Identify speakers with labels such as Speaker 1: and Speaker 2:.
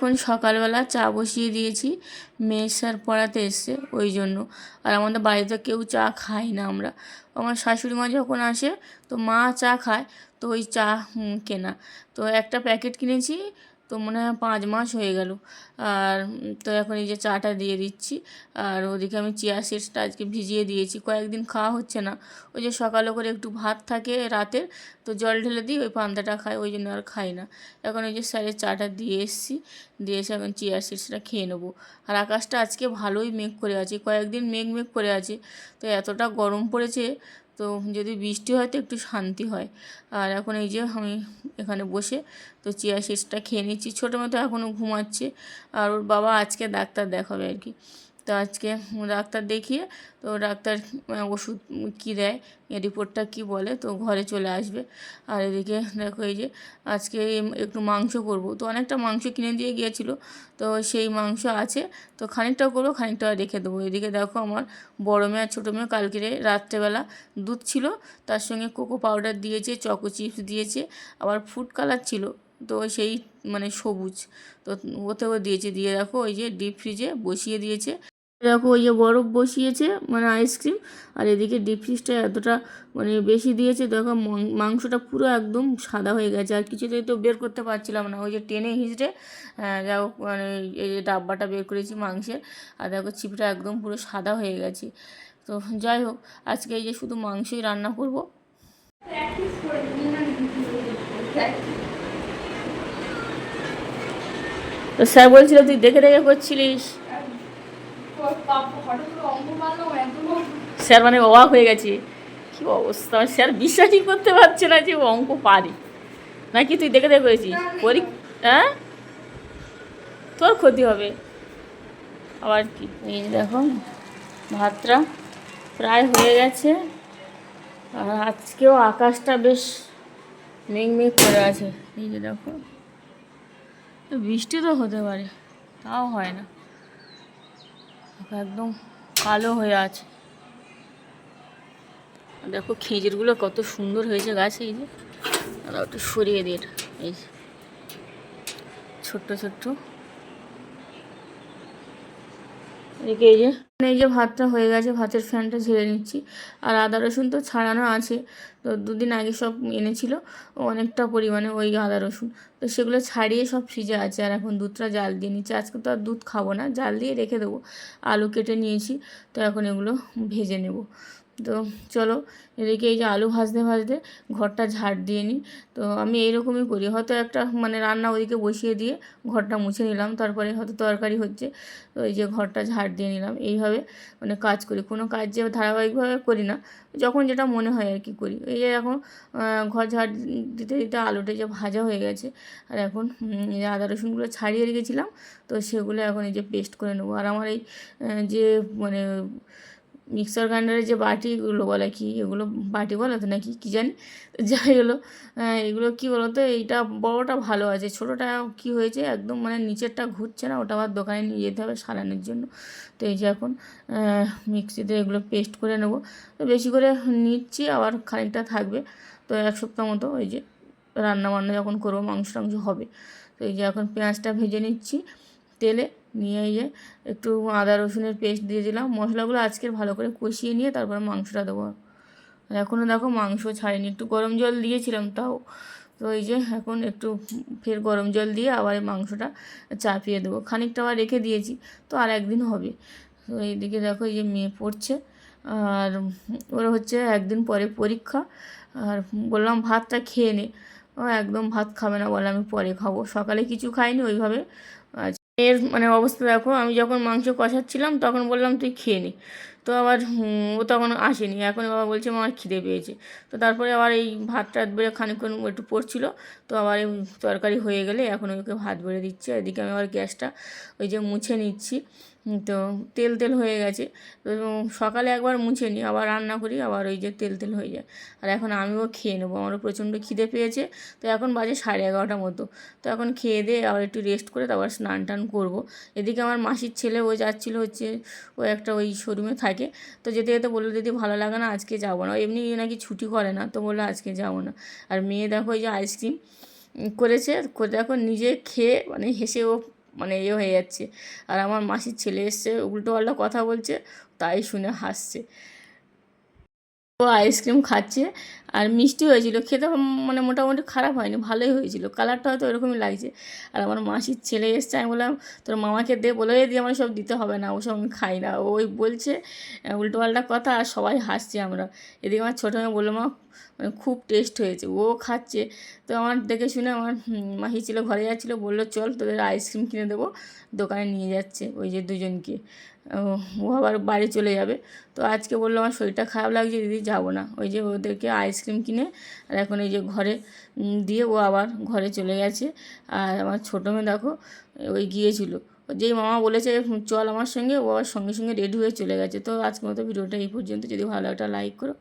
Speaker 1: এখন সকালবেলা চা বসিয়ে দিয়েছি। মেয়ের স্যার পড়াতে এসছে, ওই জন্য। আর আমাদের বাড়িতে কেউ চা খাই না আমরা। আমার শাশুড়ি মা যখন আসে, তো মা চা খায়, তো ওই চা কেনা। তো একটা প্যাকেট কিনেছি তো মনে হয় পাঁচ মাস হয়ে গেল। আর তো এখন এই যে চাটা দিয়ে দিচ্ছি। আর ওদিকে আমি চিয়া সিডসটা আজকে ভিজিয়ে দিয়েছি। কয়েকদিন খাওয়া হচ্ছে না। ওই যে সকালে করে একটু ভাত থাকে রাতের, তো জল ঢেলে দিই ওই পান্তাটা খাই, ওই জন্য আর খাই না। এখন ওই যে স্যারের চাটা দিয়ে এসেছি। দিয়ে এসে এখন চিয়া সিডসটা খেয়ে নেব। আর আকাশটা আজকে ভালোই মেঘ করে আছে। কয়েকদিন মেঘ মেঘ করে আছে। তো এতটা গরম পড়েছে তো যদি বৃষ্টি হয় তো একটু শান্তি হয়। আর এখন এই যে আমি এখানে বসে তো চিয়া সিডসটা খেয়ে নিচ্ছি। ছোটো মতো এখনও ঘুমাচ্ছে। আর ওর বাবা আজকে ডাক্তার দেখাবে আর কি। তো আজকে ডাক্তার দেখিয়ে তো ডাক্তার ওষুধ কী দেয় রিপোর্টটা কি বলে, তো ঘরে চলে আসবে। আর এদিকে দেখো এই যে আজকে একটু মাংস করব। তো অনেকটা মাংস কিনে দিয়ে গিয়েছিল, তো সেই মাংস আছে, তো খানিকটা করব, খানিকটা রেখে দেবো। এদিকে দেখো আমার বড় মেয়ে আর ছোটো মেয়ে কালকে রাত্রেবেলা দুধ ছিল, তার সঙ্গে কোকো পাউডার দিয়েছে, চকো চিপস দিয়েছে, আবার ফুড কালার ছিল, তো সেই মানে সবুজ, তো ওতেও দিয়েছে। দিয়ে দেখো ওই যে ডিপ ফ্রিজে বসিয়ে দিয়েছে দেখো ওই যে বরফ বসিয়েছে মানে আইসক্রিম আর এদিকে ডিপ ফ্রিজটা এতটা মানে বেশি দিয়েছে, দেখো মাংসটা পুরো একদম সাদা হয়ে গেছে, আর কিছুতেই তো বের করতে পারছিলাম না, ওই যে টেনে হিঁচড়ে দেখো মানে এই যে ডাব্বাটা বের করেছি মাংসের, আর দেখো চিপটা একদম পুরো সাদা হয়ে গেছে, তো যাই হোক, আজকে এই যে শুধু মাংসই রান্না করব। তো স্যার বলছিল, তুই দেখে দেখে করছিলিস? স্যার মানে অবাক হয়ে গেছে। কি অবস্থা? স্যার বিশ্বাসই করতে পারছে না যে অঙ্ক পারে। নাকি তুই দেখে দেখে করেছিস? পরি হ্যাঁ? তোর ক্ষতি হবে। আবার কি? এই দেখো, ভাতটা প্রায় হয়ে গেছে। আর আজকেও আকাশটা বেশ মেঘ মেঘ করে আছে। এই যে দেখো বৃষ্টি তো হতে পারে, তাও হয় না। একদম কালো হয়ে আছে। দেখো খেজুরগুলো কত সুন্দর হয়েছে গাছে, এই যে। সরিয়ে দিয়ে এই ছোট্ট ছোট্ট। এদিকে এই যে এই যে ভাতটা হয়ে গেছে, ভাতের ফ্যানটা ঝেড়ে নিচ্ছি। আর আদা রসুন তো ছাড়ানো আছে। তো দুদিন আগে সব এনেছিল, অনেকটা পরিমাণে ওই আদা রসুন। তো সেগুলো ছাড়িয়ে সব ফ্রিজে আছে, আর এখন দুধটা জাল দিয়ে নিচ্ছি। আজকে তো আর দুধ খাব না, জাল দিয়ে রেখে দেবো। আলু কেটে নিয়েছি, তো এখন এগুলো ভেজে নেব। তো চলো এদিকে এই যে আলু ভাজতে ভাজতে ঘরটা ঝাড় দিয়ে নিই। তো আমি এইরকমই করি। হয়তো একটা মানে রান্না ওদিকে বসিয়ে দিয়ে ঘরটা মুছে নিলাম। তারপরে হয়তো তরকারি হচ্ছে। তো এই যে ঘরটা ঝাড় দিয়ে নিলাম। এইভাবে মানে কাজ করি। কোনো কাজ যে ধারাবাহিকভাবে করি না। যখন যেটা মনে হয় আর কি করি। এই যে এখন ঘর ঝাড় দিতে দিতে আলুটা যে ভাজা হয়ে গেছে। আর এখন এই যে আদা রসুনগুলো ছাড়িয়ে রেখেছিলাম। তো সেগুলো এখন এই যে পেস্ট করে নেব। আর আমার এই যে মানে মিক্সার গ্রাইন্ডারের যে বাটিগুলো বলে কি এগুলো বাটি বলে তো নাকি? কী জানি? যাই হলো এগুলো কী বলো তো এইটা বড়োটা ভালো আছে, ছোটোটা কি হয়েছে একদম মানে নিচেরটা ঘুরছে না, ওটা আবার দোকানে নিয়ে যেতে হবে সারানোর জন্য। তো এই যে এখন মিক্সিতে এগুলো পেস্ট করে নেব। তো বেশি করে নিচ্ছি, আবার খানিকটা থাকবে। তো এক সপ্তাহ মতো ওই যে রান্না বান্না যখন করব, মাংস টাংস হবে। তো এই যে এখন পেঁয়াজটা ভেজে নিচ্ছি, তেলে নিয়ে এই যে একটু আদা রসুনের পেস্ট দিয়ে দিলাম। মশলাগুলো আজকের ভালো করে কষিয়ে নিয়ে তারপরে মাংসটা দেবো। আর এখনও দেখো মাংস ছাড়িনি। একটু গরম জল দিয়েছিলাম তাও। তো এই যে এখন একটু ফের গরম জল দিয়ে আবার এই মাংসটা চাপিয়ে দেবো। খানিকটা আবার রেখে দিয়েছি, তো আর একদিন হবে। তো এইদিকে দেখো এই যে মেয়ে পড়ছে। আর ওর হচ্ছে একদিন পরে পরীক্ষা। আর বললাম ভাতটা খেয়ে নে। ও একদম ভাত খাবে না বলে আমি পরে খাব। সকালে কিছু খাইনি ওইভাবে। আজ এর মানে অবস্থা দেখো, আমি যখন মাংস কষাচ্ছিলাম তখন বললাম, তুই খেয়ে নি। তো আবার ও তখন আসেনি। এখন বাবা বলছে আমার খিদে পেয়েছে। তো তারপরে আবার এই ভাত টাত বেড়ে খানিকক্ষণ একটু পড়ছিল। তো আবার এই তরকারি হয়ে গেলে এখন ওকে ভাত বেড়ে দিচ্ছে। এদিকে আমি আবার গ্যাসটা ওই যে মুছে নিচ্ছি। তো তেল তেল হয়ে গেছে। তো সকালে একবার মুছে নিই, আবার রান্না করি, আবার ওই যে তেল তেল হয়ে যায়। আর এখন আমিও খেয়ে নেব আমারও প্রচণ্ড খিদে পেয়েছে। তো এখন বাজে সাড়ে এগারোটার মতো। তো এখন খেয়ে দিয়ে আবার একটু রেস্ট করে তারপর স্নান টান করব। এদিকে আমার মাসির ছেলে ও যাচ্ছিল হচ্ছে, ও একটা ওই শোরুমে থাকে। তো যেতে যেতে বলল, দিদি ভালো লাগে না, আজকে যাব না। এমনি নাকি ছুটি করে না, তো বলল, আজকে যাব না। আর মেয়ে দেখো ওই যে আইসক্রিম করেছে করে দেখো নিজে খেয়ে মানে হেসে ও মানে ইয়ে হয়ে যাচ্ছে। আর আমার মাসির ছেলে এসছে, উল্টো পাল্টা কথা বলছে, তাই শুনে হাসছে। ও আইসক্রিম খাচ্ছে আর মিষ্টি হয়েছিল। খেতে মানে মোটামুটি খারাপ হয়নি, ভালোই হয়েছিল। কালারটা হয়তো এরকমই লাগছে। আর আমার মাসির ছেলে এসছে, আমি বললাম, তোর মামাকে দে, বলে দিয়ে আমার সব দিতে হবে না, ওসব আমি খাই না। ওই বলছে উল্টোপাল্টা কথা, আর সবাই হাসছে আমরা। এদিকে আমার ছোটো মেয়ে বলল, মা মানে খুব টেস্ট হয়েছে, ও খাচ্ছে। তো আমার দেখে শুনে আমার মাসি ছিল, ঘরে যাচ্ছিল, বলল, চল, তোদের আইসক্রিম কিনে দেবো, দোকানে নিয়ে যাচ্ছে ওই যে দুজনকে। ও আবার বাড়ি চলে যাবে। তো আজকে বলল, আমার শরীরটা খারাপ লাগছে, দিদি, যাব না। ওই যে ওদেরকে আইসক্রিম কিনে আর এখন এই যে ঘরে দিয়ে ও আবার ঘরে চলে গেছে। আর আমার ছোটো মেয়ে দেখো, ওই গিয়েছিল। যেই মামা বলেছে চল আমার সঙ্গে। ও আবার সঙ্গে সঙ্গে রেডি হয়ে চলে গেছে। তো আজকের মতো ভিডিওটা এই পর্যন্ত। যদি ভালো একটা লাইক করো।